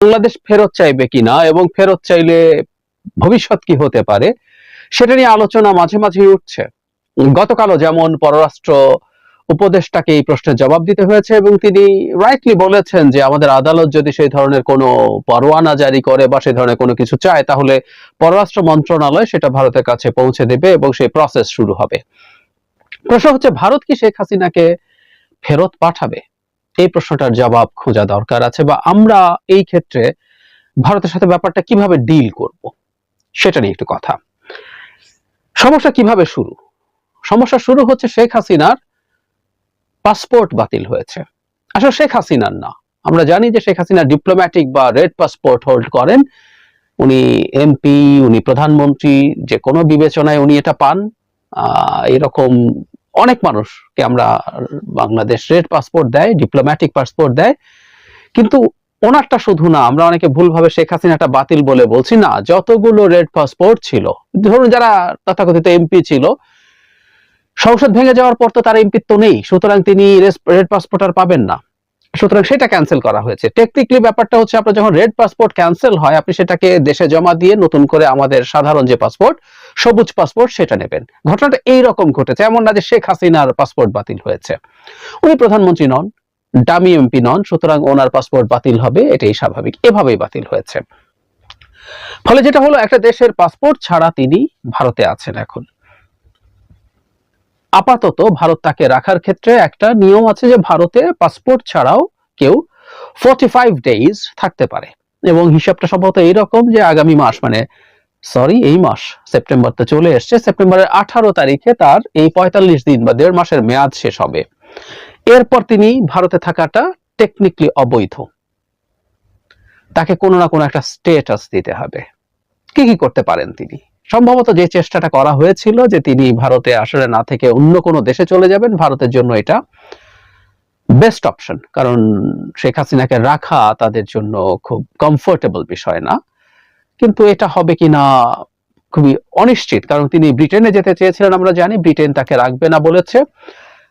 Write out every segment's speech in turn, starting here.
বাংলাদেশ ফেরত চাইবে কিনা এবং ফেরত চাইলে ভবিষ্যৎ কি হতে পারে, সেটা নিয়ে আলোচনা মাঝে মাঝে উঠছে। গতকালও যেমন পররাষ্ট্র উপদেষ্টাকে এই প্রশ্নের জবাব দিতে হয়েছে এবং তিনি রাইটলি বলেছেন যে আমাদের আদালত যদি সেই ধরনের কোনো পরোয়ানা জারি করে বা সেই ধরনের কোনো কিছু চায়, তাহলে পররাষ্ট্র মন্ত্রণালয় সেটা ভারতের কাছে পৌঁছে দেবে এবং সেই প্রসেস শুরু হবে। প্রশ্ন হচ্ছে, ভারত কি শেখ হাসিনাকে ফেরত পাঠাবে? এই প্রশ্নটার জবাব খোঁজা দরকার আছে বা আমরা এই ক্ষেত্রে ভারতের সাথে ব্যাপারটা কীভাবে ডিল করব, সেটা নিয়ে একটু কথা। সমস্যা কীভাবে শুরু? সমস্যা শুরু হচ্ছে শেখ হাসিনার পাসপোর্ট বাতিল হয়েছে। আসলে শেখ হাসিনার না। আমরা জানি যে শেখ হাসিনা ডিপ্লোম্যাটিক বা রেড পাসপোর্ট হোল্ড করেন। উনি এমপি উনি প্রধানমন্ত্রী, যে কোনো বিবেচনায় উনি এটা পান। এরকম অনেক মানুষকে আমরা বাংলাদেশ রেড পাসপোর্ট দেয় ডিপ্লোম্যাটিক পাসপোর্ট দেয়, কিন্তু ওনারটা শুধু না, আমরা অনেকে ভুলভাবে শেখ হাসিনাটা বাতিল বলে বলছি না, যতগুলো রেড পাসপোর্ট ছিল, ধরুন যারা তথাকথিত এমপি ছিল, সংসদ ভেঙে যাওয়ার পর তো তার এমপিত্ব নেই, সুতরাং তিনি রেড পাসপোর্ট আর পাবেন না। সুতরাং সেটা ক্যান্সেল করা হয়েছে। টেকনিক্যালি ব্যাপারটা হচ্ছে, আপনার যখন রেড পাসপোর্ট ক্যান্সেল হয়, আপনি সেটাকে দেশে জমা দিয়ে নতুন করে আমাদের সাধারণ যে পাসপোর্ট সবুজ পাসপোর্ট সেটা নেবেন। ঘটনাটা এই রকম ঘটেছে, এমন না যে শেখ হাসিনার পাসপোর্ট বাতিল হয়েছে। উনি প্রধানমন্ত্রী নন ডামি এমপি নন, সুতরাং ওনার পাসপোর্ট বাতিল হবে, এটাই স্বাভাবিক। এভাবেই বাতিল হয়েছে। ফলে যেটা হলো, একটা দেশের পাসপোর্ট ছাড়া তিনি ভারতে আছেন এখন। আপাতত ভারত তাকে রাখার ক্ষেত্রে একটা নিয়ম আছে যে ভারতে পাসপোর্ট ছাড়াও কেউ ফোর্টি ফাইভ ডেইজ থাকতে পারে। এবং হিসাবটা সম্ভবত এইরকম যে আগামী মাস মানে সরি এই মাস সেপ্টেম্বর তো চলে এসছে। সেপ্টেম্বরের আঠারো তারিখে তার এই পঁয়তাল্লিশ দিন বা দেড় মাসের মেয়াদ শেষ হবে। এরপর তিনি ভারতে থাকাটা টেকনিক্যালি অবৈধ। তাকে কোনো না কোনো একটা স্টেটাস দিতে হবে। কি কি করতে পারেন তিনি? সম্ভবত যে চেষ্টাটা করা হয়েছিল যে তিনি ভারতে আসলে না থেকে অন্য কোনো দেশে চলে যাবেন, ভারতের জন্য এটা বেস্ট অপশন কারণ শেখ হাসিনাকে রাখা তাদের জন্য খুব কমফোর্টেবল বিষয় না। কিন্তু এটা হবে কিনা খুবই অনিশ্চিত, কারণ তিনি ব্রিটেনে যেতে চেয়েছিলেন, আমরা জানি, ব্রিটেন তাকে রাখবে না বলেছে।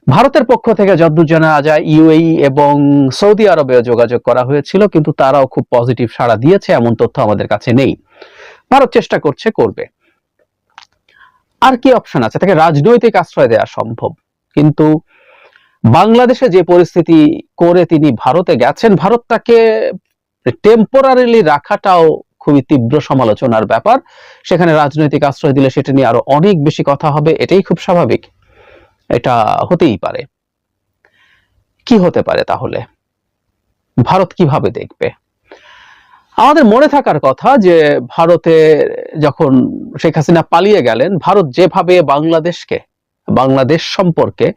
ভারতের পক্ষ থেকে যদ্দূর জানা যায় ইউএই এবং সৌদি আরবেও যোগাযোগ করা হয়েছিল, কিন্তু তারাও খুব পজিটিভ সাড়া দিয়েছে, এমন তথ্য আমাদের কাছে নেই। ভারত চেষ্টা করছে, করবে। আর কি অপশন আছে? তাকে রাজনৈতিক আশ্রয় দেওয়া সম্ভব। কিন্তু বাংলাদেশে যে পরিস্থিতি করে তিনি ভারতে গেছেন, ভারত তাকে টেম্পোরারিলি রাখাটাও খুবই তীব্র সমালোচনার ব্যাপার। সেখানে রাজনৈতিক আশ্রয় দিলে সেটা নিয়ে আরও অনেক বেশি কথা হবে, এটাই খুব স্বাভাবিক। এটা হতেই পারে। কি হতে পারে তাহলে? ভারত কীভাবে দেখবে? আমাদের মনে থাকার কথা যে ভারতে যখন শেখ হাসিনা পালিয়ে গেলেন, ভারত যেভাবে বাংলাদেশকে, বাংলাদেশ সম্পর্কে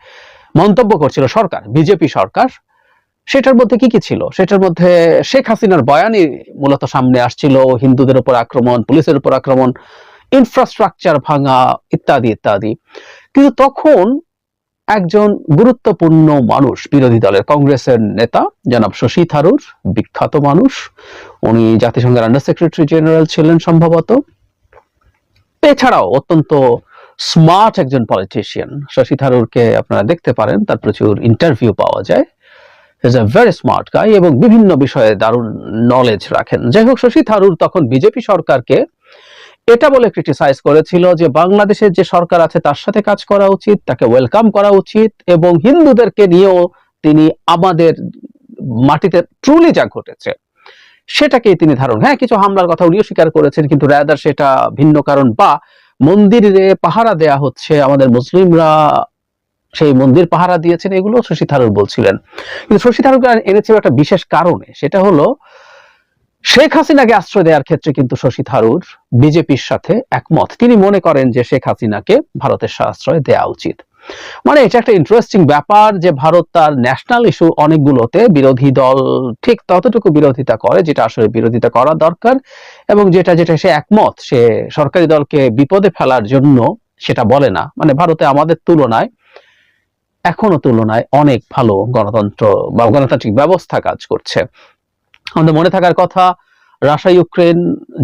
মন্তব্য করছিল সরকার, বিজেপি সরকার সেটার মধ্যে কি কি ছিল? সেটার মধ্যে শেখ হাসিনার বয়ানই মূলত সামনে আসছিল, হিন্দুদের উপর আক্রমণ, পুলিশের উপর আক্রমণ ইনফ্রাস্ট্রাকচার ভাঙা ইত্যাদি ইত্যাদি। কিন্তু তখন একজন গুরুত্বপূর্ণ মানুষ, বিরোধী দলের কংগ্রেসের নেতা, জনাব শশী থারুর, বিখ্যাত মানুষ, উনি জাতিসংঘের আন্ডার সেক্রেটারি জেনারেল ছিলেন সম্ভবত। এছাড়াও অত্যন্ত স্মার্ট একজন পলিটিশিয়ান শশী থারুরকে আপনারা দেখতে পারেন, তার প্রচুর ইন্টারভিউ পাওয়া যায়। Is a very smart guy এবং বিভিন্ন বিষয়ে দারুণ নলেজ রাখেন। যাই হোক, শশী থারুর তখন বিজেপি সরকারকে এটা বলে ক্রিটিসাইজ করেছিল যে বাংলাদেশের যে সরকার আছে তার সাথে কাজ করা উচিত, তাকে ওয়েলকাম করা উচিত এবং হিন্দুদেরকে নিয়েও তিনি আমাদের মাটিতে ট্রুলি যা ঘটেছে, সেটাকেই তিনি ধারণ হ্যাঁ কিছু হামলার কথা উনিও স্বীকার করেছেন, কিন্তু রাদার সেটা ভিন্ন কারণ। বা মন্দিরে পাহারা দেয়া হচ্ছে আমাদের মুসলিমরা সেই মন্দির পাহারা দিয়েছেন, এগুলো শশী থারুর বলছিলেন। কিন্তু শশী থারুরকে এনেছিল একটা বিশেষ কারণে, সেটা হলো, শেখ হাসিনাকে আশ্রয় দেওয়ার ক্ষেত্রে কিন্তু শশী থারুর বিজেপির সাথে একমত। তিনি মনে করেন যে শেখ হাসিনাকে ভারতের আশ্রয় দেওয়া উচিত। মানে এটা একটা ইন্টারেস্টিং ব্যাপার যে ভারত তার ন্যাশনাল ইস্যু অনেকগুলোতে বিরোধী দল ঠিক ততটুকু বিরোধিতা করে, যেটা আসলে বিরোধিতা করা দরকার, এবং যেটা যেটা সে একমত, সে সরকারি দলকে বিপদে ফেলার জন্য সেটা বলে না। মানে ভারতে আমাদের তুলনায় এখনও তুলনায় অনেক ভালো গণতন্ত্র বা গণতান্ত্রিক ব্যবস্থা কাজ করছে। আমাদের মনে থাকার কথা রাশিয়া ইউক্রেন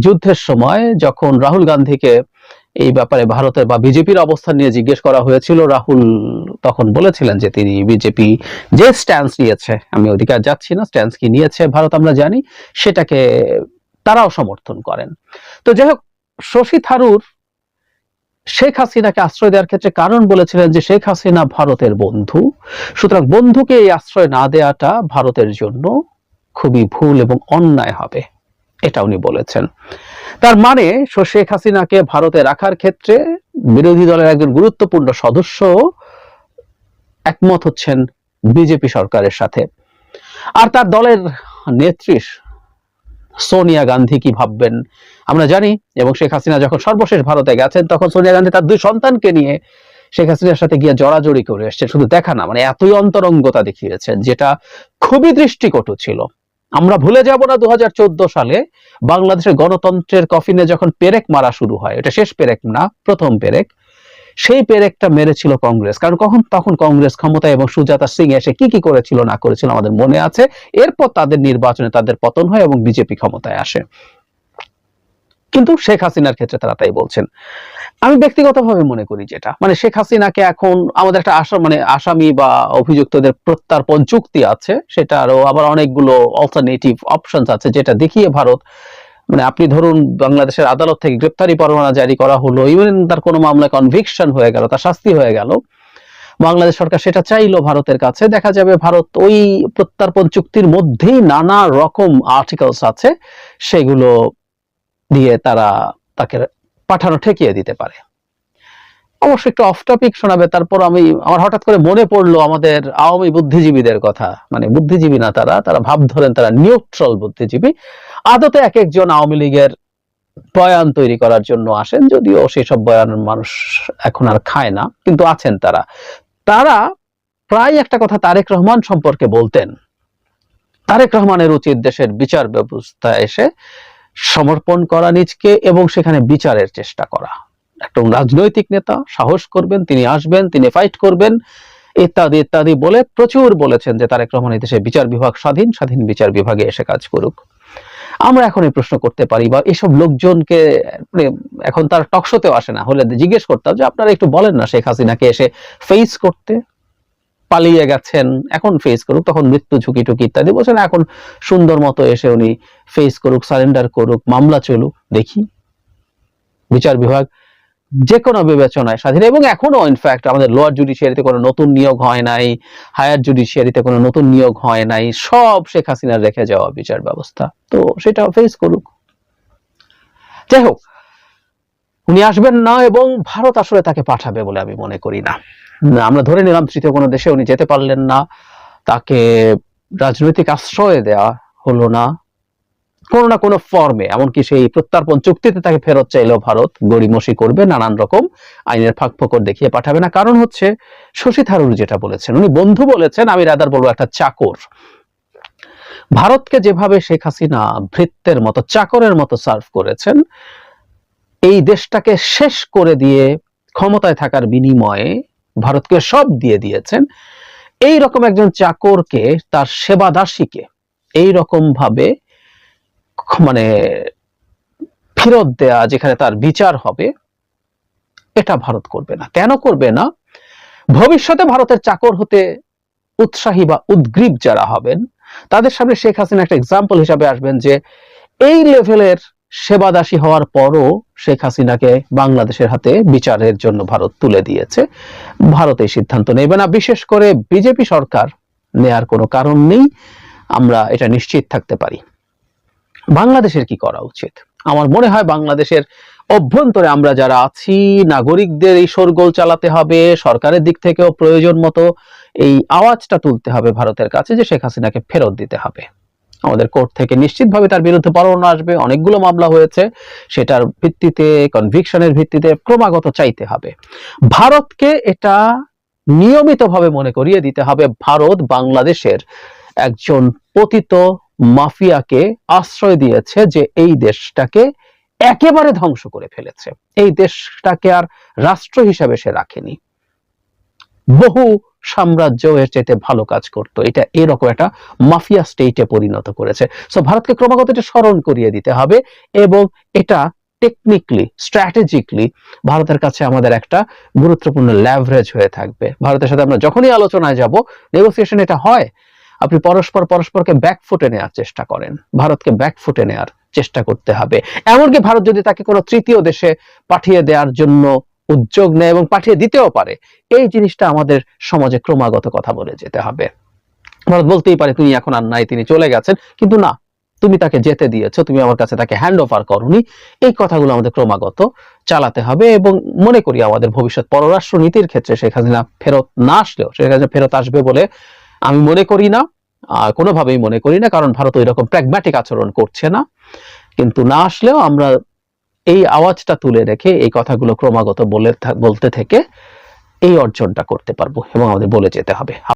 যুদ্ধের সময় যখন রাহুল গান্ধীকে এই ব্যাপারে ভারতের বা বিজেপির অবস্থান নিয়ে জিজ্ঞেস করা হয়েছিল, রাহুল তখন বলেছিলেন যে তিনি বিজেপি যে স্ট্যান্স নিয়েছে, আমি অধিকার যাচ্ছি না স্ট্যান্স কি নিয়েছে ভারত আমরা জানি, সেটাকে তারাও সমর্থন করেন। তো যাই হোক, শশী থারুর শেখ হাসিনাকে আশ্রয় দেওয়ার ক্ষেত্রে কারণ বলেছিলেন যে শেখ হাসিনা ভারতের বন্ধু। সুতরাং বন্ধুকে এই আশ্রয় না দেওয়াটা ভারতের জন্য খুবই ভুল এবং অন্যায় হবে, এটা উনি বলেছেন। তার মানে শেখ হাসিনাকে ভারতে রাখার ক্ষেত্রে বিরোধী দলের একজন গুরুত্বপূর্ণ সদস্য একমত হচ্ছেন বিজেপি সরকারের সাথে। আর তার দলের নেত্রী সোনিয়া গান্ধী কি ভাববেন? আমরা জানি, এবং শেখ হাসিনা যখন সর্বশেষ ভারতে গেছেন, তখন সোনিয়া গান্ধী তার দুই সন্তানকে নিয়ে শেখ হাসিনার সাথে গিয়ে জড়াজড়ি করে এসছেন। শুধু দেখা না মানে এতই অন্তরঙ্গতা দেখিয়েছেন, যেটা খুবই দৃষ্টিকটু ছিল। আমরা ভুলে যাব না দু হাজার চোদ্দ সালে বাংলাদেশের গণতন্ত্রের কফিনে যখন পেরেক মারা শুরু হয়, এটা শেষ পেরেক না, প্রথম পেরেক সেই পেরেকটা মেরেছিল কংগ্রেস। কারণ কখন? তখন কংগ্রেস ক্ষমতায় এবং সুজাতা সিং এসে কি কি করেছিল, না করেছিল আমাদের মনে আছে। এরপর তাদের নির্বাচনে তাদের পতন হয় এবং বিজেপি ক্ষমতায় আসে। কিন্তু শেখ হাসিনার ক্ষেত্রে তারা তাই বলছেন। আমি ব্যক্তিগতভাবে মনে করি যেটা মানে শেখ হাসিনাকে এখন আমাদের একটা আশা মানে আসামি বা অভিযুক্তদের প্রত্যার্পণ চুক্তি আছে, সেটা আরও আবার অনেকগুলো অল্টারনেটিভ অপশনস আছে, যেটা দেখিয়ে ভারত মানে আপনি ধরুন বাংলাদেশের আদালত থেকে গ্রেপ্তারি পরোয়ানা জারি করা হলো ইভেন তার কোনো মামলায় কনভিকশন হয়ে গেল, তার শাস্তি হয়ে গেল, বাংলাদেশ সরকার সেটা চাইলো ভারতের কাছে। দেখা যাবে ভারত ওই প্রত্যার্পণ চুক্তির মধ্যেই নানা রকম আর্টিকেলস আছে, সেগুলো দিয়ে তারা তাকে পাঠানো, ঠেকিয়ে দিতে পারে। অবশ্য একটু অফ টপিক শোনাবে, তারপর আমি, আমার হঠাৎ করে মনে পড়ল আমাদের আওয়ামী বুদ্ধিজীবীদের কথা। মানে বুদ্ধিজীবী না তারা তারা ভাব ধরেন তারা নিউট্রাল বুদ্ধিজীবী। আদতে এক একজন আওয়ামী লীগের বয়ান তৈরি করার জন্য আসেন, যদিও সেসব বয়ান মানুষ এখন আর খায় না, কিন্তু আছেন তারা। তারা প্রায় একটা কথা তারেক রহমান সম্পর্কে বলতেন। তারেক রহমানের উচিত দেশের বিচার ব্যবস্থা এসে সমর্পণ করা নিজকে এবং সেখানে বিচারের চেষ্টা করা। একটা রাজনৈতিক নেতা, সাহস করবেন, তিনি আসবেন, তিনি ফাইট করবেন, ইত্যাদি ইত্যাদি বলে প্রচুর বলেছেন যে তারেক রহমান দেশে বিচার বিভাগ স্বাধীন স্বাধীন বিচার বিভাগে এসে কাজ করুক। আমরা এখন এই প্রশ্ন করতে পারি বা এসব লোকজনকে মানে এখন তার টকশোতেও আসে না, হলে জিজ্ঞেস করতাম যে আপনারা একটু বলেন না শেখ হাসিনাকে এসে ফেস করতে। পালিয়ে গেছেন, এখন ফেস করুক, তখন মৃত্যু ঝুঁকি টুকি ইত্যাদি বলছেন, এখন সুন্দর মতো এসে উনি ফেস করুক সারেন্ডার করুক, মামলা চলুক, দেখি। বিচার বিভাগ যে কোনো বিবেচনায় স্বাধীন। এবং এখনও ইনফ্যাক্ট আমাদের লোয়ার জুডিশিয়ারিতে কোনো নতুন নিয়োগ হয় নাই হায়ার জুডিশিয়ারিতে কোনো নতুন নিয়োগ হয় নাই, সব শেখ হাসিনার রেখে যাওয়া বিচার ব্যবস্থা। তো সেটা ফেস করুক। যাই হোক, উনি আসবেন না এবং ভারত আসলে তাকে পাঠাবে বলে আমি মনে করি না। আমরা ধরে নিলাম তৃতীয় কোনো দেশে উনি যেতে পারলেন না। তাকে রাজনৈতিক আশ্রয় দেওয়া হলো না। কোনো না কোনো ফর্মে এমনকি সেই প্রত্যার্পণ চুক্তিতে তাকে ফেরত চাইলেও ভারত গড়িমসি করবে, নানান রকম আইনের ফাঁক ফোকর দেখিয়ে পাঠাবে না। কারণ হচ্ছে শশী থারুর যেটা বলেছেন, উনি বন্ধু বলেছেন আমি রাদার বলব একটা চাকর। ভারতকে যেভাবে শেখ হাসিনা ভৃত্যের মতো, চাকরের মতো সার্ভ করেছেন, এই দেশটাকে শেষ করে দিয়ে ক্ষমতায় থাকার বিনিময়ে ভারতকে সব দিয়ে দিয়েছেন। এই রকম একজন চাকরকে, তার সেবা দাসীকে এই রকম ভাবে মানে ফেরত দেয়া যেখানে তার বিচার হবে, এটা ভারত করবে না। কেন করবে না? ভবিষ্যতে ভারতের চাকর হতে উৎসাহী বা উদ্গ্রীব যারা হবেন, তাদের সামনে শেখ হাসিনা একটা এক্সাম্পল হিসাবে আসবেন যে, এই লেভেলের সেবাদাসী হওয়ার পরও শেখ হাসিনাকে বাংলাদেশের হাতে বিচারের জন্য ভারত তুলে দিয়েছে। ভারত এই সিদ্ধান্ত নেবে না। বিশেষ করে বিজেপি সরকার নেয়ার কোনো কারণ নেই। আমরা এটা নিশ্চিত থাকতে পারি। বাংলাদেশের কি করা উচিত? আমার মনে হয় বাংলাদেশের অভ্যন্তরে আমরা যারা আছি, নাগরিকদের এই শোরগোল চালাতে হবে, সরকারের দিক থেকেও প্রয়োজন মতো এই আওয়াজটা তুলতে হবে ভারতের কাছে যে শেখ হাসিনাকে ফেরত দিতে হবে। আমাদের কোর্ট থেকে নিশ্চিতভাবে তার বিরুদ্ধে পরোয়ানা আসবে, অনেকগুলো মামলা হয়েছে, সেটার ভিত্তিতে কনভিকশনের ভিত্তিতে ক্রমাগত চাইতে হবে। ভারতকে এটা নিয়মিতভাবে মনে করিয়ে দিতে হবে, ভারত বাংলাদেশের একজন পতিত মাফিয়াকে আশ্রয় দিয়েছে যে এই দেশটাকে একেবারে ধ্বংস করে ফেলেছে। এই দেশটাকে আর রাষ্ট্র হিসাবে সে রাখেনি। বহু সাম্রাজ্য এর চাইতে ভালো কাজ করতো। এটা এরকম একটা মাফিয়া স্টেটে পরিণত করেছে। সো ভারতকে ক্রমাগত এটা স্মরণ করিয়ে দিতে হবে এবং এটা টেকনিক্যালি স্ট্র্যাটেজিকলি ভারতের কাছে আমাদের একটা গুরুত্বপূর্ণ ল্যাভারেজ হয়ে থাকবে। ভারতের সাথে আমরা যখনই আলোচনায় যাব নেগোসিয়েশন এটা হয়। আপনি পরস্পর পরস্পরকে ব্যাকফুটে নেওয়ার চেষ্টা করেন। ভারতকে ব্যাকফুটে নেওয়ার চেষ্টা করতে হবে। এমনকি ভারত যদি তাকে কোনো তৃতীয় দেশে পাঠিয়ে দেওয়ার জন্য উদ্যোগ নেয় এবং পাঠিয়ে দিতেও পারে, এই জিনিসটা আমাদের সমাজে ক্রমাগত কথা বলে যেতে হবে। ভারত বলতেই পারে, তুমি এখন আর নাই, তিনি চলে গেছেন। কিন্তু না, তুমি তাকে যেতে দিয়েছ, তুমি আমার কাছে তাকে হ্যান্ড ওভার করনি। এই কথাগুলো আমাদের ক্রমাগত চালাতে হবে এবং মনে করি আমাদের ভবিষ্যৎ পররাষ্ট্র নীতির ক্ষেত্রে শেখ হাসিনা ফেরত না আসলেও, শেখ হাসিনা ফেরত আসবে বলে আমি মনে করি না কোনোভাবেই মনে করি না, কারণ ভারত ওই রকম প্র্যাগম্যাটিক আচরণ করছে না। কিন্তু না আসলেও আমরা এই আওয়াজটা তুলে রেখে, এই কথাগুলো ক্রমাগত বলে বলতে থেকে এই অর্জনটা করতে পারব, এবং আমাদের বলে যেতে হবে।